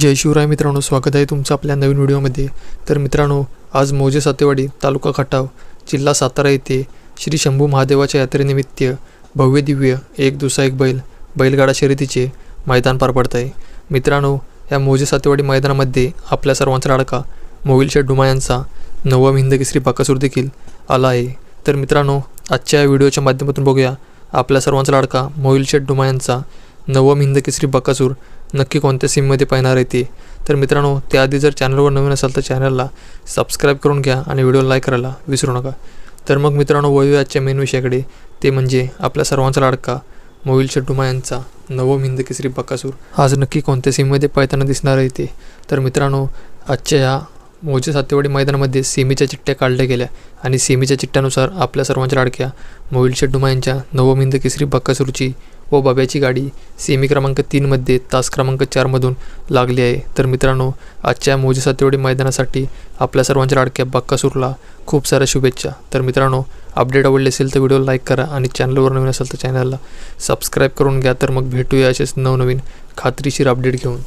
जय शिवराय मित्रांनो स्वागत आहे तुमचं आपल्या नवीन व्हिडिओमध्ये. तर मित्रांनो आज मौजे सातेवाडी तालुका खटाव जिल्हा सातारा येथे श्री शंभू महादेवाच्या यात्रेनिमित्त भव्य दिव्य एक दुसरा एक बैल बैलगाडा शर्यतीचे मैदान पार पडत आहे. मित्रांनो या मोजे सातेवाडी मैदानामध्ये आपल्या सर्वांचा लाडका मोविल शेठ डुमा यांचा नवम हिंद केसरी बाकासूर देखील आला आहे. तर मित्रांनो आजच्या या व्हिडिओच्या माध्यमातून बघूया आपल्या सर्वांचा लाडका मोविल शेठ डुमा यांचा नवम हिंद केसरी बकासूर नक्की कोणत्या सीममध्ये पाहणार आहे ते? तर मित्रांनो त्याआधी जर चॅनलवर नवीन असाल तर चॅनलला सबस्क्राईब करून घ्या आणि व्हिडिओ लाईक करायला विसरू नका. तर मग मित्रांनो वळूया आजच्या मेन विषयाकडे. ते म्हणजे आपल्या सर्वांचा लाडका मोहिल शड्डुमा यांचा नवम हिंद केसरी बकासूर. आज नक्की कोणत्या सीममध्ये पाहताना दिसणार आहे ते? तर मित्रांनो आजच्या या मोजे सातेवाडी मैदानामध्ये सेमीच्या चिठ्ठ्या काढल्या गेल्या आणि सेमीच्या चिठ्ठ्यानुसार आपल्या सर्वांच्या लाडक्या मोहिल शेड्डुमा यांच्या नवम हिंद केसरी बकासूरची व बाब्याची गाडी सेमी क्रमांक तीनमध्ये तास क्रमांक चारमधून लागली आहे. तर मित्रांनो आजच्या मोजे सातेवाडी मैदानासाठी आपल्या सर्वांच्या लाडक्या बक्कासूरला खूप साऱ्या शुभेच्छा. तर मित्रांनो अपडेट आवडले असेल तर व्हिडिओ लाईक करा आणि चॅनलवर नवीन असेल तर चॅनलला सबस्क्राईब करून घ्या. तर मग भेटूया असेच नवनवीन खात्रीशीर अपडेट घेऊन.